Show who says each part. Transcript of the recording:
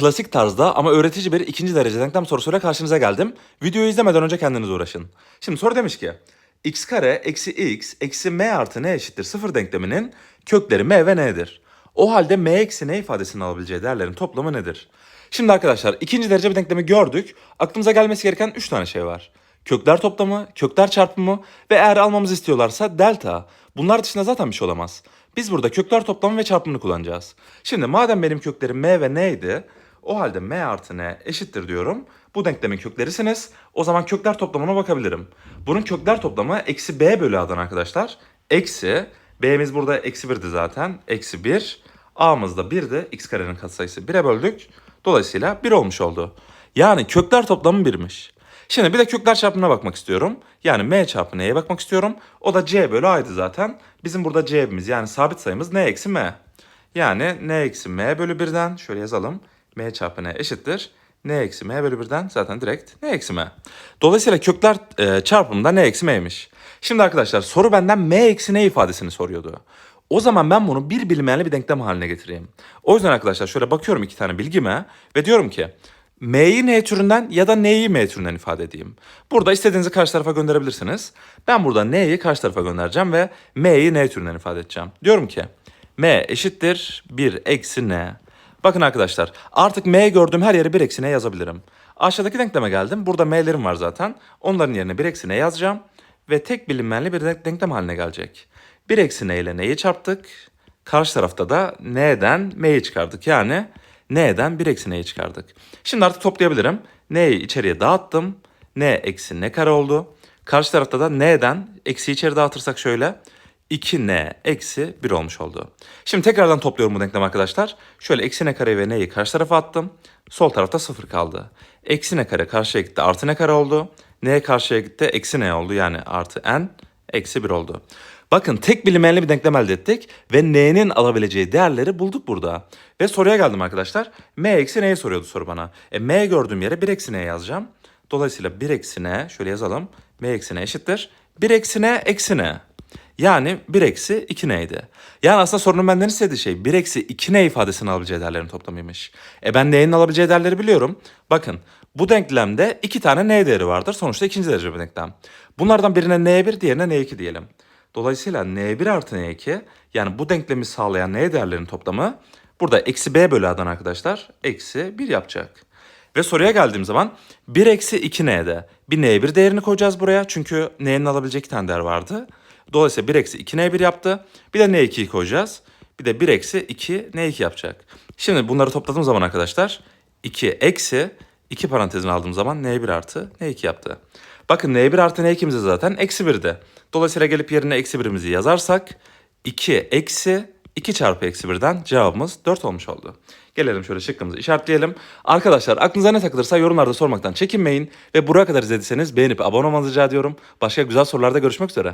Speaker 1: klasik tarzda ama öğretici bir ikinci derece denklem sorusuyla karşınıza geldim. Videoyu izlemeden önce kendiniz uğraşın. Şimdi soru demiş ki x kare eksi x eksi m artı n eşittir sıfır denkleminin kökleri m ve n'dir. O halde m eksi n ifadesini alabileceği değerlerin toplamı nedir? Şimdi arkadaşlar ikinci derece bir denklemi gördük. Aklımıza gelmesi gereken 3 tane şey var. Kökler toplamı, kökler çarpımı ve eğer almamızı istiyorlarsa delta. Bunlar dışında zaten bir şey olamaz. Biz burada kökler toplamı ve çarpımını kullanacağız. Şimdi madem benim köklerim m ve n'ydi, o halde m artı n eşittir diyorum. Bu denklemin köklerisiniz. O zaman kökler toplamına bakabilirim. Bunun kökler toplamı eksi b bölü a'dan arkadaşlar. Eksi, b'miz burada eksi 1'di zaten. Eksi 1. a'mız da 1'di. x karenin katsayısı 1'e böldük. Dolayısıyla 1 olmuş oldu. Yani kökler toplamı 1'miş. Şimdi bir de kökler çarpımına bakmak istiyorum. Yani m çarpı n'ye bakmak istiyorum. O da c bölü a'ydı zaten. Bizim burada c'miz yani sabit sayımız n eksi m. Yani n eksi m bölü 1'den şöyle yazalım. M çarpı n eşittir. n eksi m bölü 1'den zaten direkt n eksi m. Dolayısıyla kökler e, çarpımında n eksi m'ymiş. Şimdi arkadaşlar soru benden m eksi n ifadesini soruyordu. O zaman ben bunu bir bilinmeyenli bir denklem haline getireyim. O yüzden arkadaşlar şöyle bakıyorum iki tane bilgime ve diyorum ki M'yi N türünden ya da N'yi M türünden ifade edeyim. Burada istediğinizi karşı tarafa gönderebilirsiniz. Ben burada N'yi karşı tarafa göndereceğim ve M'yi N türünden ifade edeceğim. Diyorum ki M eşittir 1 eksi N. Bakın arkadaşlar artık M gördüğüm her yere 1 eksi N yazabilirim. Aşağıdaki denkleme geldim. Burada M'lerim var zaten. Onların yerine 1 eksi N yazacağım. Ve tek bilinmeyenli bir denk- denklem haline gelecek. 1 eksi N ile N'yi çarptık. Karşı tarafta da N'den M'yi çıkardık. Yani N'den 1 eksi N'yi çıkardık. Şimdi artık toplayabilirim. N'yi içeriye dağıttım. N eksi N kare oldu. Karşı tarafta da N'den eksi içeri dağıtırsak şöyle. 2N eksi 1 olmuş oldu. Şimdi tekrardan topluyorum bu denklemi arkadaşlar. Şöyle eksi N kare ve N'yi karşı tarafa attım. Sol tarafta 0 kaldı. Eksi N kare karşıya gitti artı N kare oldu. N karşıya gitti eksi N oldu yani artı N eksi 1 oldu. Bakın tek bilinmeyenli bir denklem elde ettik ve n'nin alabileceği değerleri bulduk burada. Ve soruya geldim arkadaşlar. m eksi n'yi soruyordu soru bana. E, m gördüğüm yere 1 eksi n yazacağım. Dolayısıyla 1 eksi n şöyle yazalım. m eksi n eşittir. 1 eksi n eksi n. Yani 1 eksi 2 n'ydi. Yani aslında sorunun benden istediği şey 1 eksi 2 n ifadesini alabileceği değerlerin toplamıymış. E ben n'nin alabileceği değerleri biliyorum. Bakın bu denklemde iki tane n değeri vardır. Sonuçta ikinci derece bir denklem. Bunlardan birine n1 diğerine n2 diyelim. Dolayısıyla n1 artı n2 yani bu denklemi sağlayan n değerlerinin toplamı burada eksi b bölü a'dan arkadaşlar eksi 1 yapacak. Ve soruya geldiğim zaman 1 eksi 2n'de bir n1 değerini koyacağız buraya. Çünkü n'nin alabilecek iki tane değer vardı. Dolayısıyla 1 eksi 2 n1 yaptı. Bir de n2'yi koyacağız. Bir de 1 eksi 2 n2 yapacak. Şimdi bunları topladığım zaman arkadaşlar 2 eksi 2 parantezine aldığım zaman n1 artı n2 yaptı. Bakın n1 artı n2'miz de zaten eksi 1'di. Dolayısıyla gelip yerine eksi 1'imizi yazarsak 2 eksi 2 çarpı eksi 1'den cevabımız 4 olmuş oldu. Gelelim şöyle şıkkımızı işaretleyelim. Arkadaşlar aklınıza ne takılırsa yorumlarda sormaktan çekinmeyin. Ve buraya kadar izlediyseniz beğenip abone olmanızı rica ediyorum. Başka güzel sorularda görüşmek üzere.